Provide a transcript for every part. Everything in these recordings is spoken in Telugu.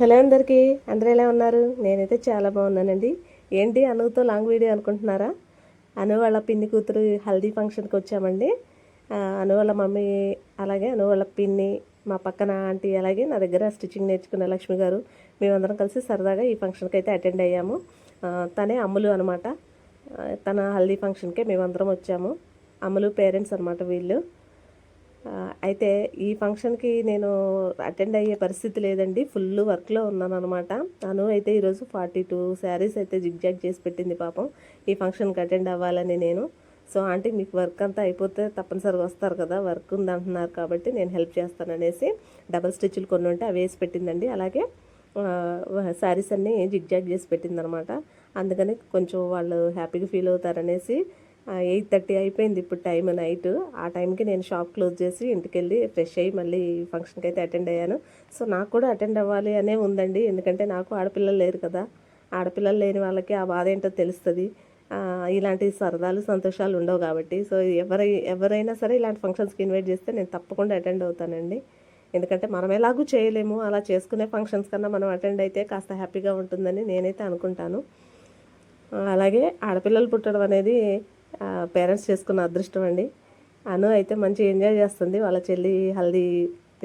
హలో అందరికీ. అందరూ ఎలా ఉన్నారు? నేనైతే చాలా బాగున్నానండి. ఏంటి అనుతో లాంగ్ వీడియో అనుకుంటున్నారా? అను వాళ్ళ పిన్ని కూతురు హల్దీ ఫంక్షన్కి వచ్చామండి. అను వాళ్ళ మమ్మీ అలాగే అను వాళ్ళ పిన్ని మా పక్కన ఆంటీ అలాగే నా దగ్గర స్టిచ్చింగ్ నేర్చుకున్న లక్ష్మి గారు మేమందరం కలిసి సరదాగా ఈ ఫంక్షన్కి అయితే అటెండ్ అయ్యాము. తనే అమ్ములు అనమాట తన హల్దీ ఫంక్షన్కే మేమందరం వచ్చాము. అమ్ములు పేరెంట్స్ అనమాట వీళ్ళు. అయితే ఈ ఫంక్షన్కి నేను అటెండ్ అయ్యే పరిస్థితి లేదండి. ఫుల్ వర్క్లో ఉన్నాను అనమాట తను అయితే ఈరోజు ఫార్టీ టూ శారీస్ అయితే జిగ్జాగ్ చేసి పెట్టింది పాపం. ఈ ఫంక్షన్కి అటెండ్ అవ్వాలని నేను. సో ఆంటీ మీకు వర్క్ అంతా అయిపోతే తప్పనిసరిగా వస్తారు కదా వర్క్ ఉంది అంటున్నారు కాబట్టి నేను హెల్ప్ చేస్తాను అనేసి డబల్ స్టిచ్లు కొన్ని ఉంటే అవి వేసి పెట్టిందండి. అలాగే శారీస్ అన్నీ జిగ్జాగ్ చేసి పెట్టిందనమాట అందుకని కొంచెం వాళ్ళు హ్యాపీగా ఫీల్ అవుతారనేసి ఎయిట్ థర్టీ అయిపోయింది ఇప్పుడు టైం నైట్ ఆ టైంకి నేను షాప్ క్లోజ్ చేసి ఇంటికి వెళ్ళి ఫ్రెష్ అయ్యి మళ్ళీ ఫంక్షన్కి అయితే అటెండ్ అయ్యాను. సో నాకు కూడా అటెండ్ అవ్వాలి అనే ఉందండి. ఎందుకంటే నాకు ఆడపిల్లలు లేరు కదా. ఆడపిల్లలు లేని వాళ్ళకి ఆ బాధ ఏంటో తెలుస్తుంది. ఇలాంటి సరదాలు సంతోషాలు ఉండవు కాబట్టి. సో ఎవరై ఎవరైనా సరే ఇలాంటి ఫంక్షన్స్కి ఇన్వైట్ చేస్తే నేను తప్పకుండా అటెండ్ అవుతానండి. ఎందుకంటే మనం ఎలాగూ చేయలేము. అలా చేసుకునే ఫంక్షన్స్ కన్నా మనం అటెండ్ అయితే కాస్త హ్యాపీగా ఉంటుందని నేనైతే అనుకుంటాను. అలాగే ఆడపిల్లలు పుట్టడం అనేది పేరెంట్స్ చేసుకున్న అదృష్టం అండి. అను అయితే మంచి ఎంజాయ్ చేస్తుంది. వాళ్ళ చెల్లి హల్దీ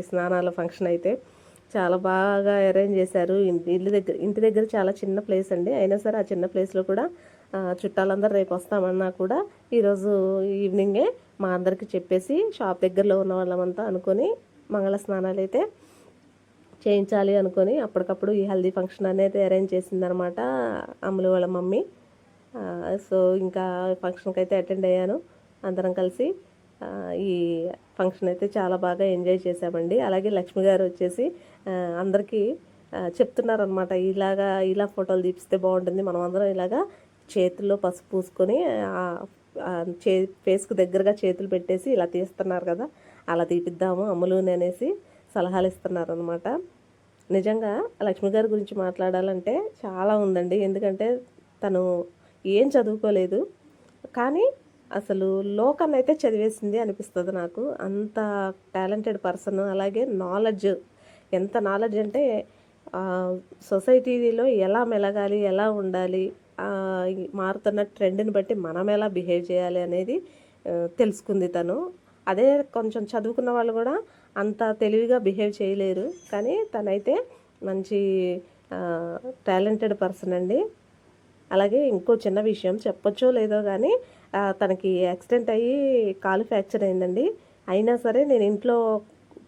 స్నానాల ఫంక్షన్ అయితే చాలా బాగా అరేంజ్ చేశారు. ఇల్లు దగ్గర ఇంటి దగ్గర చాలా చిన్న ప్లేస్ అండి. అయినా సరే ఆ చిన్న ప్లేస్లో కూడా చుట్టాలందరూ రేపు వస్తామన్నా కూడా ఈరోజు ఈవినింగే మా అందరికి చెప్పేసి షాప్ దగ్గరలో ఉన్న వాళ్ళమంతా అనుకొని మంగళ స్నానాలు అయితే చేయించాలి అనుకొని అప్పటికప్పుడు ఈ హల్దీ ఫంక్షన్ అనేది అరేంజ్ చేసిందనమాట అమ్ములు వాళ్ళ మమ్మీ. సో ఇంకా ఫంక్షన్కి అయితే అటెండ్ అయ్యాను. అందరం కలిసి ఈ ఫంక్షన్ అయితే చాలా బాగా ఎంజాయ్ చేసామండి అలాగే లక్ష్మి గారు వచ్చేసి అందరికీ చెప్తున్నారనమాట ఇలాగా ఇలా ఫోటోలు తీపిస్తే బాగుంటుంది. మనం అందరం ఇలాగా చేతుల్లో పసుపు పూసుకొని చే ఫేస్కు దగ్గరగా చేతులు పెట్టేసి ఇలా తీస్తున్నారు కదా అలా తీపిద్దాము అమ్ములుని అనేసి సలహాలు ఇస్తున్నారు అనమాట నిజంగా లక్ష్మి గారి గురించి మాట్లాడాలంటే చాలా ఉందండి. ఎందుకంటే తను ఏం చదువుకోలేదు. కానీ అసలు లోకాన్ని అయితే చదివేసింది అనిపిస్తుంది నాకు. అంత టాలెంటెడ్ పర్సన్ అలాగే నాలెడ్జ్. ఎంత నాలెడ్జ్ అంటే సొసైటీలో ఎలా మెలగాలి ఎలా ఉండాలి మారుతున్న ట్రెండ్ని బట్టి మనం ఎలా బిహేవ్ చేయాలి అనేది తెలుసుకుంది తను. అదే కొంచెం చదువుకున్న వాళ్ళు కూడా అంత తెలివిగా బిహేవ్ చేయలేరు. కానీ తనైతే మంచి టాలెంటెడ్ పర్సన్ అండి. అలాగే ఇంకో చిన్న విషయం చెప్పొచ్చో లేదో కానీ తనకి యాక్సిడెంట్ అయ్యి కాలు ఫ్రాక్చర్ అయిందండి. అయినా సరే నేను ఇంట్లో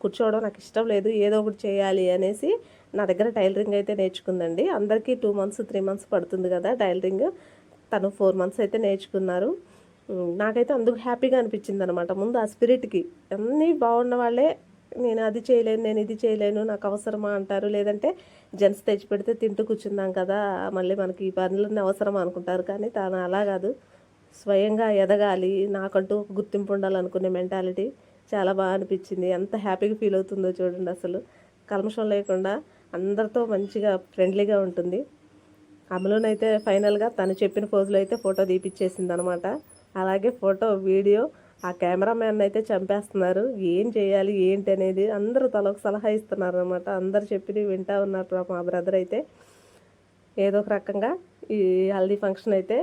కూర్చోవడం నాకు ఇష్టం లేదు ఏదో ఒకటి చేయాలి అనేసి నా దగ్గర టైలరింగ్ అయితే నేర్చుకుందండి. అందరికీ టూ మంత్స్ త్రీ మంత్స్ పడుతుంది కదా టైలరింగ్ తను ఫోర్ మంత్స్ అయితే నేర్చుకున్నారు. నాకైతే అందుకు హ్యాపీగా అనిపించింది అనమాట ముందు ఆ స్పిరిట్కి. అన్నీ బాగున్న వాళ్ళే నేను అది చేయలేను నేను ఇది చేయలేను నాకు అవసరమా అంటారు. లేదంటే జెంట్స్ తెచ్చి పెడితే తింటూ కూర్చుందాం కదా మళ్ళీ మనకి ఈ పనులన్నీ అవసరం అనుకుంటారు. కానీ తాను అలా కాదు. స్వయంగా ఎదగాలి. నాకంటూ ఒక గుర్తింపు ఉండాలనుకునే మెంటాలిటీ చాలా బాగా అనిపించింది. ఎంత హ్యాపీగా ఫీల్ అవుతుందో చూడండి అసలు. కల్మషం లేకుండా అందరితో మంచిగా ఫ్రెండ్లీగా ఉంటుంది. అమలునైతే ఫైనల్గా తను చెప్పిన పోజులో అయితే ఫోటో తీపిచ్చేసింది అనమాట అలాగే ఫోటో వీడియో ఆ కెమెరామ్యాన్ అయితే చంపేస్తున్నారు. ఏం చేయాలి ఏంటి అనేది అందరూ తలకు సలహా ఇస్తున్నారు అనమాట అందరు చెప్పి వింటా ఉన్నారు మా బ్రదర్ అయితే. ఏదో ఒక రకంగా ఈ హల్దీ ఫంక్షన్ అయితే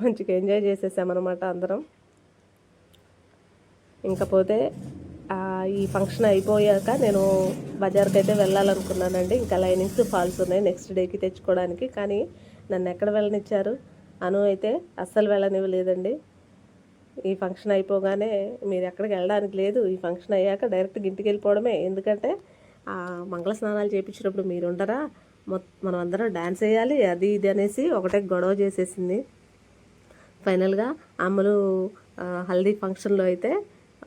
మంచిగా ఎంజాయ్ చేసేసామన్నమాట అందరం. ఇంకపోతే ఈ ఫంక్షన్ అయిపోయాక నేను బజార్కి అయితే వెళ్ళాలనుకున్నానండి. ఇంకా లైనింగ్స్ ఫాల్స్ ఉన్నాయి నెక్స్ట్ డేకి తెచ్చుకోవడానికి. కానీ నన్ను ఎక్కడ వెళ్ళనిచ్చారు? అను అయితే అస్సలు వెళ్ళనివ్వలేదండి. ఈ ఫంక్షన్ అయిపోగానే మీరు ఎక్కడికి వెళ్ళడానికి లేదు. ఈ ఫంక్షన్ అయ్యాక డైరెక్ట్గా ఇంటికి వెళ్ళిపోవడమే. ఎందుకంటే ఆ మంగళ స్నానాలు చేయించినప్పుడు మీరు ఉండరా? మనం అందరం డ్యాన్స్ వేయాలి. అది ఇది అనేసి ఒకటే గొడవ చేసేసింది. ఫైనల్గా అమ్మలు హల్దీ ఫంక్షన్లో అయితే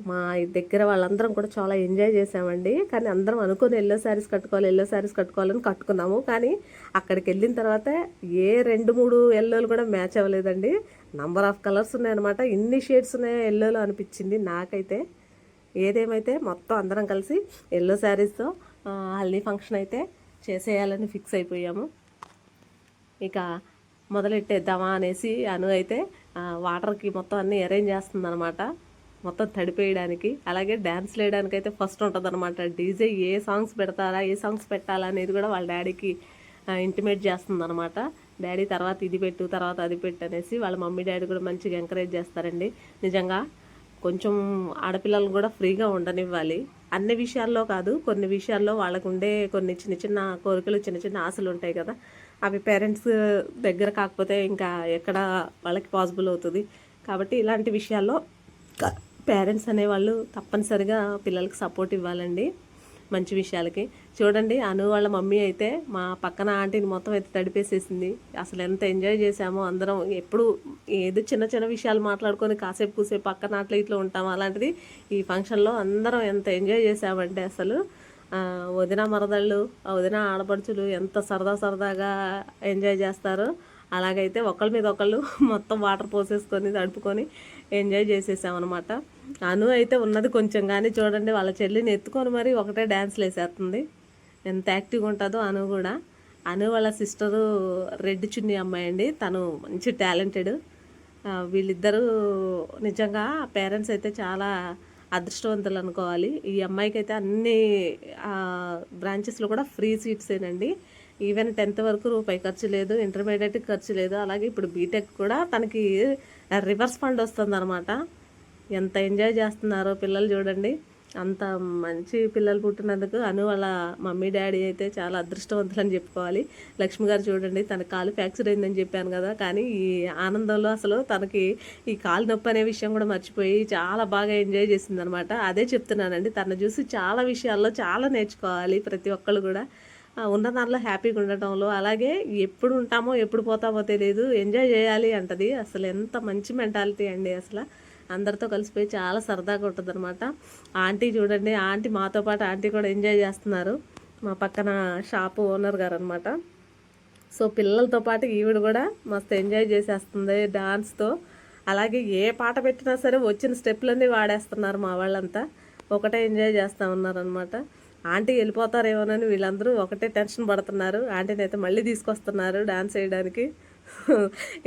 మా దగ్గర వాళ్ళందరం కూడా చాలా ఎంజాయ్ చేసామండి కానీ అందరం అనుకుని ఎల్లో శారీస్ కట్టుకోవాలి ఎల్లో శారీస్ కట్టుకోవాలని కట్టుకున్నాము. కానీ అక్కడికి వెళ్ళిన తర్వాత ఏ రెండు మూడు ఎల్లోలు కూడా మ్యాచ్ అవ్వలేదండి. నంబర్ ఆఫ్ కలర్స్ ఉన్నాయన్నమాట. ఇన్ని షేడ్స్ ఉన్నాయో ఎల్లోలో అనిపించింది నాకైతే. ఏదేమైతే మొత్తం అందరం కలిసి ఎల్లో శారీస్తో హల్దీ ఫంక్షన్ అయితే చేసేయాలని ఫిక్స్ అయిపోయాము. ఇక మొదలెట్టేద్దామా అనేసి అను అయితే వాటర్కి మొత్తం అన్నీ అరేంజ్ చేస్తుంది అనమాట మొత్తం తడిపేయడానికి అలాగే డ్యాన్స్ వేయడానికి అయితే ఫస్ట్ ఉంటుంది అనమాట డీజే ఏ సాంగ్స్ పెడతారా ఏ సాంగ్స్ పెట్టాలా అనేది కూడా వాళ్ళ డాడీకి ఇంటిమేట్ చేస్తుంది అనమాట డాడీ తర్వాత ఇది పెట్టు తర్వాత అది పెట్టు అనేసి వాళ్ళ మమ్మీ డాడీ కూడా మంచిగా ఎంకరేజ్ చేస్తారండి. నిజంగా కొంచెం ఆడపిల్లలు కూడా ఫ్రీగా ఉండనివ్వాలి. అన్ని విషయాల్లో కాదు కొన్ని విషయాల్లో వాళ్ళకు ఉండే కొన్ని చిన్న చిన్న కోరికలు చిన్న చిన్న ఆశలు ఉంటాయి కదా. అవి పేరెంట్స్ దగ్గర కాకపోతే ఇంకా ఎక్కడ వాళ్ళకి పాసిబుల్ అవుతుంది. కాబట్టి ఇలాంటి విషయాల్లో పేరెంట్స్ అనేవాళ్ళు తప్పనిసరిగా పిల్లలకి సపోర్ట్ ఇవ్వాలండి. మంచి విషయాలకి. చూడండి అను వాళ్ళ మమ్మీ అయితే మా పక్కన ఆంటీని మొత్తం అయితే తడిపేసేసింది. అసలు ఎంత ఎంజాయ్ చేసామో అందరం ఎప్పుడు ఏదో చిన్న చిన్న విషయాలు మాట్లాడుకొని కాసేపు కూసేపు పక్కన అట్లా ఇట్లా ఉంటాం. అలాంటిది ఈ ఫంక్షన్లో అందరం ఎంత ఎంజాయ్ చేసామంటే అసలు వదిన మరదళ్ళు వదిన ఆడపడుచులు ఎంత సరదా సరదాగా ఎంజాయ్ చేస్తారో. అలాగైతే ఒకళ్ళ మీద ఒకళ్ళు మొత్తం వాటర్ పోసేసుకొని తడుపుకొని ఎంజాయ్ చేసేసామన్నమాట. అను అయితే ఉన్నది కొంచెం కానీ చూడండి వాళ్ళ చెల్లిని ఎత్తుకొని మరి ఒకటే డ్యాన్స్లు వేసేస్తుంది. ఎంత యాక్టివ్గా ఉంటుందో అను కూడా. అను వాళ్ళ సిస్టరు రెడ్ చున్ని అమ్మాయి అండి. తను మంచి టాలెంటెడ్ వీళ్ళిద్దరూ నిజంగా పేరెంట్స్ అయితే చాలా అదృష్టవంతులు అనుకోవాలి. ఈ అమ్మాయికి అయితే అన్ని బ్రాంచెస్లో కూడా ఫ్రీ సీట్సేనండి ఈవెన్ టెన్త్ వరకు రూపాయి ఖర్చు లేదు ఇంటర్మీడియట్ ఖర్చు లేదు. అలాగే ఇప్పుడు బీటెక్ కూడా తనకి రివర్స్ ఫండ్ వస్తుంది ఎంత ఎంజాయ్ చేస్తున్నారో పిల్లలు చూడండి. అంత మంచి పిల్లలు పుట్టినందుకు అను వాళ్ళ మమ్మీ డాడీ అయితే చాలా అదృష్టవంతులు అని చెప్పుకోవాలి. లక్ష్మి గారు చూడండి తన కాలు ఫ్రాక్చర్ అయిందని చెప్పాను కదా కానీ ఈ ఆనందంలో అసలు తనకి ఈ కాలు నొప్పి అనే విషయం కూడా మర్చిపోయి చాలా బాగా ఎంజాయ్ చేసింది అనమాట అదే చెప్తున్నానండి తను చూసి చాలా విషయాల్లో చాలా నేర్చుకోవాలి ప్రతి ఒక్కళ్ళు కూడా. ఉన్న దాంట్లో హ్యాపీగా ఉండటంలో అలాగే ఎప్పుడు ఉంటామో ఎప్పుడు పోతామో తెలియదు ఎంజాయ్ చేయాలి అంటది. అసలు ఎంత మంచి మెంటాలిటీ అండి అసలు. అందరితో కలిసిపోయి చాలా సరదాగా ఉంటుంది అనమాట ఆంటీ చూడండి ఆంటీ మాతో పాటు ఆంటీ కూడా ఎంజాయ్ చేస్తున్నారు. మా పక్కన షాపు ఓనర్ గారు అనమాట సో పిల్లలతో పాటు ఈవిడ కూడా మస్తు ఎంజాయ్ చేసేస్తుంది డాన్స్తో అలాగే ఏ పాట పెట్టినా సరే వచ్చిన స్టెప్లన్నీ వాడేస్తున్నారు మా వాళ్ళంతా. ఒకటే ఎంజాయ్ చేస్తూ ఉన్నారనమాట ఆంటీ వెళ్ళిపోతారేమోనని వీళ్ళందరూ ఒకటే టెన్షన్ పడుతున్నారు. ఆంటీని అయితే మళ్ళీ తీసుకొస్తున్నారు డాన్స్ వేయడానికి.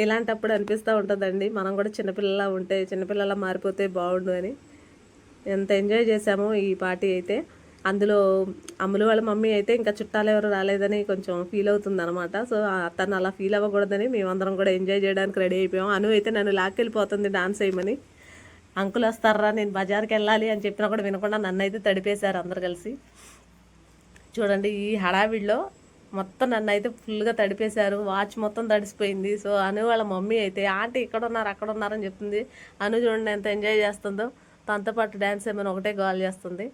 ఇలాంటప్పుడు అనిపిస్తూ ఉంటుందండి. మనం కూడా చిన్నపిల్లలా ఉంటే చిన్నపిల్లలా మారిపోతే బాగుండు అని. ఎంత ఎంజాయ్ చేసామో ఈ పార్టీ అయితే. అందులో అమ్ములు వాళ్ళ మమ్మీ అయితే ఇంకా చుట్టాలు ఎవరు రాలేదని కొంచెం ఫీల్ అవుతుంది అనమాట సో తను అలా ఫీల్ అవ్వకూడదని మేమందరం కూడా ఎంజాయ్ చేయడానికి రెడీ అయిపోయాం. అను అయితే నన్ను లాక్కెళ్ళిపోతుంది డాన్స్ వేయమని. అంకుల్ వస్తారా? నేను బజార్కి వెళ్ళాలి అని చెప్పినా కూడా వినకుండా నన్ను అయితే తడిపేశారు అందరు కలిసి. చూడండి ఈ హడావిడిలో మొత్తం నన్ను అయితే ఫుల్గా తడిపేశారు. వాచ్ మొత్తం తడిసిపోయింది. సో అను వాళ్ళ మమ్మీ అయితే ఆంటీ ఇక్కడ ఉన్నారు అక్కడ ఉన్నారని చెప్తుంది. అను చూడండి ఎంత ఎంజాయ్ చేస్తుందో. తనతో పాటు డ్యాన్స్ ఏమైనా ఒకటే గోల్ చేస్తుంది.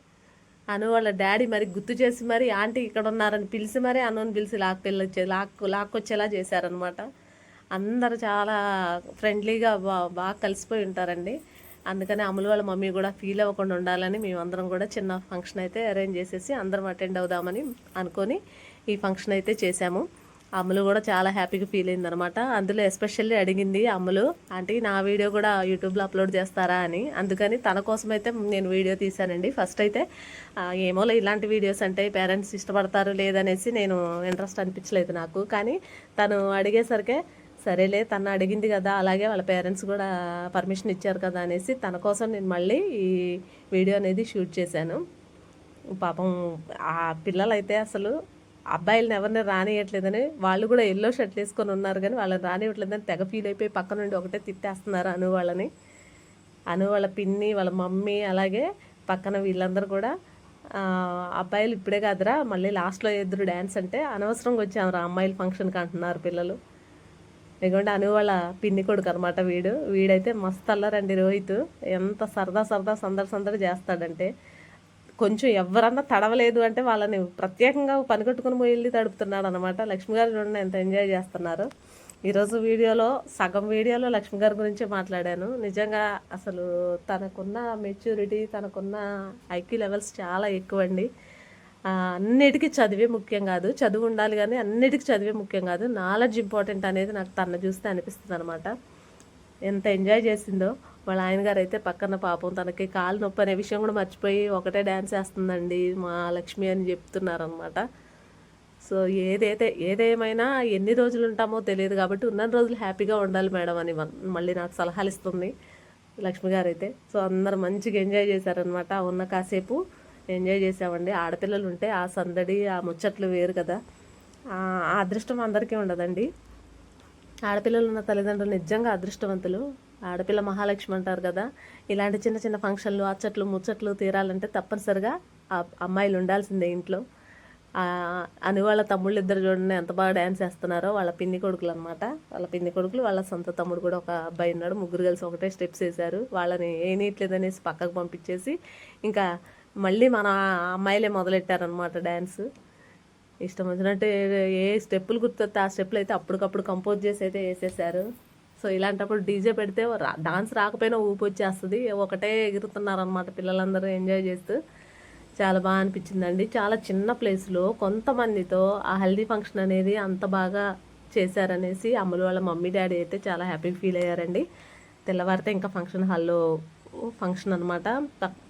అను వాళ్ళ డాడీ మరి గుర్తు చేసి మరి ఆంటీ ఇక్కడ ఉన్నారని పిలిచి మరి అనుని పిలిచి లాక్కెళ్ళొచ్చే లాక్కు లాక్కొచ్చేలా చేశారనమాట అందరూ చాలా ఫ్రెండ్లీగా బా బాగా కలిసిపోయి ఉంటారండి. అందుకని అమలు వాళ్ళ మమ్మీ కూడా ఫీల్ అవ్వకుండా ఉండాలని మేమందరం కూడా చిన్న ఫంక్షన్ అయితే అరేంజ్ చేసేసి అందరం అటెండ్ అవుదామని అనుకొని ఈ ఫంక్షన్ అయితే చేశాము. అమ్ములు కూడా చాలా హ్యాపీగా ఫీల్ అయింది అనమాట అందులో ఎస్పెషల్లీ అడిగింది అమ్ములు అంటే నా వీడియో కూడా యూట్యూబ్లో అప్లోడ్ చేస్తారా అని. అందుకని తన కోసం అయితే నేను వీడియో తీశానండి. ఫస్ట్ అయితే ఏమో ఇలాంటి వీడియోస్ అంటే పేరెంట్స్ ఇష్టపడతారు లేదనేసి నేను ఇంట్రెస్ట్ అనిపించలేదు నాకు. కానీ తను అడిగేసరికే సరేలే తను అడిగింది కదా అలాగే వాళ్ళ పేరెంట్స్ కూడా పర్మిషన్ ఇచ్చారు కదా అనేసి తన కోసం నేను మళ్ళీ ఈ వీడియో అనేది షూట్ చేశాను. పాపం ఆ పిల్లలైతే అసలు అబ్బాయిలను ఎవరిని రానియట్లేదని వాళ్ళు కూడా ఎల్లో షర్ట్లు వేసుకొని ఉన్నారు కానీ వాళ్ళని రానివ్వట్లేదని తెగ ఫీల్ అయిపోయి పక్క నుండి ఒకటే తిట్టేస్తున్నారు అను వాళ్ళని. అను వాళ్ళ పిన్ని వాళ్ళ మమ్మీ అలాగే పక్కన వీళ్ళందరూ కూడా అబ్బాయిలు ఇప్పుడే కాదురా మళ్ళీ లాస్ట్లో ఎదురు డ్యాన్స్ అంటే అనవసరంగా వచ్చాము రా అమ్మాయిల ఫంక్షన్కి అంటున్నారు పిల్లలు. ఎందుకంటే అను వాళ్ళ పిన్ని కొడుకు అనమాట వీడు. వీడైతే మస్తు అల్లరండి రోహిత్. ఎంత సరదా సరదా సందడి సందడి చేస్తాడంటే. కొంచెం ఎవరన్నా తడవలేదు అంటే వాళ్ళని ప్రత్యేకంగా పని కట్టుకుని పోయి వెళ్ళి తడుపుతున్నాడు అనమాట లక్ష్మి గారు చూడండి ఎంత ఎంజాయ్ చేస్తున్నారు. ఈరోజు వీడియోలో సగం వీడియోలో లక్ష్మి గారి గురించే మాట్లాడాను. నిజంగా అసలు తనకున్న మెచ్యూరిటీ తనకున్న ఐక్యూ లెవెల్స్ చాలా ఎక్కువ అండి అన్నిటికీ చదివే ముఖ్యం కాదు. చదువు ఉండాలి కానీ అన్నిటికీ చదివే ముఖ్యం కాదు. నాలెడ్జ్ ఇంపార్టెంట్ అనేది నాకు తన చూస్తే అనిపిస్తుంది అనమాట ఎంత ఎంజాయ్ చేసిందో వాళ్ళ ఆయన గారు అయితే పక్కన పాపం తనకి కాలు నొప్పి అనే విషయం కూడా మర్చిపోయి ఒకటే డ్యాన్స్ వేస్తుందండి మా లక్ష్మి అని చెప్తున్నారనమాట సో ఏదైతే ఏదేమైనా ఎన్ని రోజులు ఉంటామో తెలియదు కాబట్టి ఉన్న రోజులు హ్యాపీగా ఉండాలి మేడం అని మళ్ళీ నాకు సలహాలు ఇస్తుంది లక్ష్మి గారు అయితే సో అందరు మంచిగా ఎంజాయ్ చేశారనమాట ఉన్న కాసేపు ఎంజాయ్ చేసామండి ఆడపిల్లలు ఉంటే ఆ సందడి ఆ ముచ్చట్లు వేరు కదా. ఆ అదృష్టం అందరికీ ఉండదండి. ఆడపిల్లలు ఉన్న తల్లిదండ్రులు నిజంగా అదృష్టవంతులు. ఆడపిల్ల మహాలక్ష్మి అంటారు కదా. ఇలాంటి చిన్న చిన్న ఫంక్షన్లు అచ్చట్లు ముచ్చట్లు తీరాలంటే తప్పనిసరిగా అమ్మాయిలు ఉండాల్సిందే ఇంట్లో. అని వాళ్ళ తమ్ముళ్ళు ఇద్దరు చూడండి ఎంత బాగా డ్యాన్స్ చేస్తున్నారో. వాళ్ళ పిన్ని కొడుకులు అనమాట వాళ్ళ పిన్ని కొడుకులు వాళ్ళ సొంత తమ్ముడు కూడా ఒక అబ్బాయి ఉన్నాడు. ముగ్గురు కలిసి ఒకటే స్టెప్స్ వేశారు. వాళ్ళని ఏ నీట్లేదనేసి పక్కకు పంపించేసి ఇంకా మళ్ళీ మన అమ్మాయిలే మొదలెట్టారనమాట డ్యాన్స్ ఇష్టం వచ్చినట్టు ఏ- స్టెప్పులు గుర్తొస్తే ఆ స్టెప్పులు అయితే అప్పటికప్పుడు కంపోజ్ చేసి అయితే వేసేసారు. సో ఇలాంటప్పుడు డీజే పెడితే డాన్స్ రాకపోయినా ఊపి వచ్చేస్తుంది. ఒకటే ఎగురుతున్నారనమాట పిల్లలందరూ ఎంజాయ్ చేస్తూ. చాలా బాగా అనిపించిందండి. చాలా చిన్న ప్లేస్లో కొంతమందితో ఆ హల్దీ ఫంక్షన్ అనేది అంత బాగా చేశారనేసి అమ్ములు వాళ్ళ మమ్మీ డాడీ అయితే చాలా హ్యాపీ ఫీల్ అయ్యారండి. తెల్లవారితే ఇంకా ఫంక్షన్ హాల్లో ఫంక్షన్ అనమాట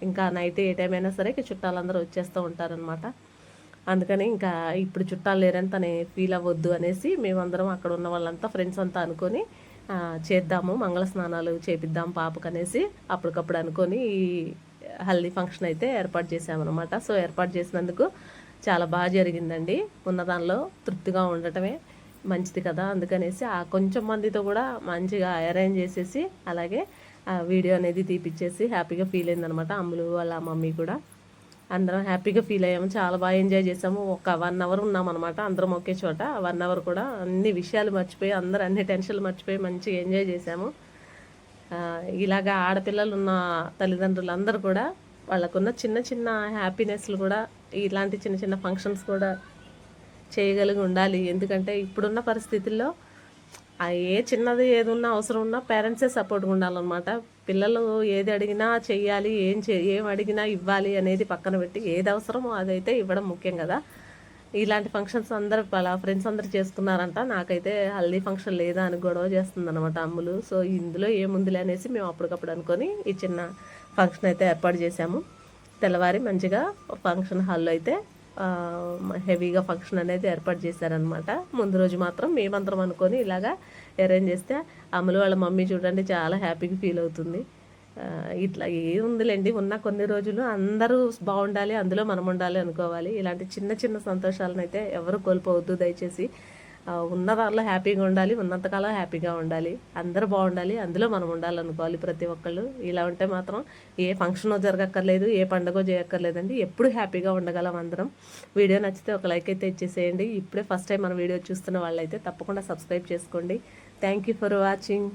ఇంకా నైట్ ఏ టైం అయినా సరే ఇక చుట్టాలందరూ వచ్చేస్తూ ఉంటారనమాట అందుకని ఇంకా ఇప్పుడు చుట్టాలు లేరని తనే ఫీల్ అవ్వద్దు అనేసి మేమందరం అక్కడ ఉన్న వాళ్ళంతా ఫ్రెండ్స్ అంతా అనుకొని చేద్దాము మంగళ స్నానాలు చేపిద్దాం పాపకనేసి అప్పటికప్పుడు అనుకొని హల్దీ ఫంక్షన్ అయితే ఏర్పాటు చేసామన్నమాట సో ఏర్పాటు చేసినందుకు చాలా బాగా జరిగిందండి. ఉన్న దానిలో తృప్తిగా ఉండటమే మంచిది కదా అందుకనేసి ఆ కొంచెం మందితో కూడా మంచిగా అరేంజ్ చేసేసి అలాగే వీడియో అనేది తీపిచ్చేసి హ్యాపీగా ఫీల్ అయిందనమాట అమ్ములు వాళ్ళ మమ్మీ కూడా. అందరం హ్యాపీగా ఫీల్ అయ్యాము. చాలా బాగా ఎంజాయ్ చేసాము. ఒక వన్ అవర్ ఉన్నాం అనమాట అందరం ఒకే చోట. వన్ అవర్ కూడా అన్ని విషయాలు మర్చిపోయి అందరూ అన్ని టెన్షన్లు మర్చిపోయి మంచిగా ఎంజాయ్ చేసాము. ఇలాగ ఇలాగా ఆడపిల్లలు ఉన్న తల్లిదండ్రులు అందరూ కూడా వాళ్ళకున్న చిన్న చిన్న హ్యాపీనెస్లు కూడా ఇలాంటి చిన్న చిన్న ఫంక్షన్స్ కూడా చేయగలిగి ఉండాలి. ఎందుకంటే ఇప్పుడున్న పరిస్థితుల్లో ఏ చిన్నది ఏది ఉన్నా అవసరం ఉన్నా పేరెంట్సే సపోర్ట్గా ఉండాలన్నమాట. పిల్లలు ఏది అడిగినా చెయ్యాలి ఏం చే ఏం అడిగినా ఇవ్వాలి అనేది పక్కన పెట్టి ఏది అవసరమో అదైతే ఇవ్వడం ముఖ్యం కదా. ఇలాంటి ఫంక్షన్స్ అందరు వాళ్ళ ఫ్రెండ్స్ అందరు చేసుకున్నారంట. నాకైతే హల్దీ ఫంక్షన్ లేదా అని గొడవ చేస్తుంది అనమాట అమ్ములు. సో ఇందులో ఏముందిలే అనేసి మేము అప్పటికప్పుడు అనుకొని ఈ చిన్న ఫంక్షన్ అయితే ఏర్పాటు చేశాము. తెల్లవారి మంచిగా ఫంక్షన్ హాల్లో అయితే హెవీగా ఫంక్షన్ అనేది ఏర్పాటు చేశారనమాట ముందు రోజు మాత్రం మేమందరం అనుకొని ఇలాగా అరేంజ్ చేస్తే అమలు వాళ్ళ మమ్మీ చూడండి చాలా హ్యాపీగా ఫీల్ అవుతుంది. ఇట్లా ఏముందిలేండి ఉన్న కొన్ని రోజులు అందరూ బాగుండాలి అందులో మనం ఉండాలి అనుకోవాలి. ఇలాంటి చిన్న చిన్న సంతోషాలను అయితే ఎవరు కోల్పోవద్దు దయచేసి. ఉన్న దానిలో హ్యాపీగా ఉండాలి ఉన్నంతకాలం హ్యాపీగా ఉండాలి అందరూ బాగుండాలి అందులో మనం ఉండాలనుకోవాలి ప్రతి ఒక్కళ్ళు. ఇలా ఉంటే మాత్రం ఏ ఫంక్షన్ జరగక్కర్లేదు ఏ పండుగ చేయక్కర్లేదండి. ఎప్పుడు హ్యాపీగా ఉండగలం అందరం. వీడియో నచ్చితే ఒక లైక్ అయితే ఇచ్చేసేయండి. ఇప్పుడే ఫస్ట్ టైం మన వీడియో చూస్తున్న వాళ్ళైతే తప్పకుండా సబ్స్క్రైబ్ చేసుకోండి. Thank you for watching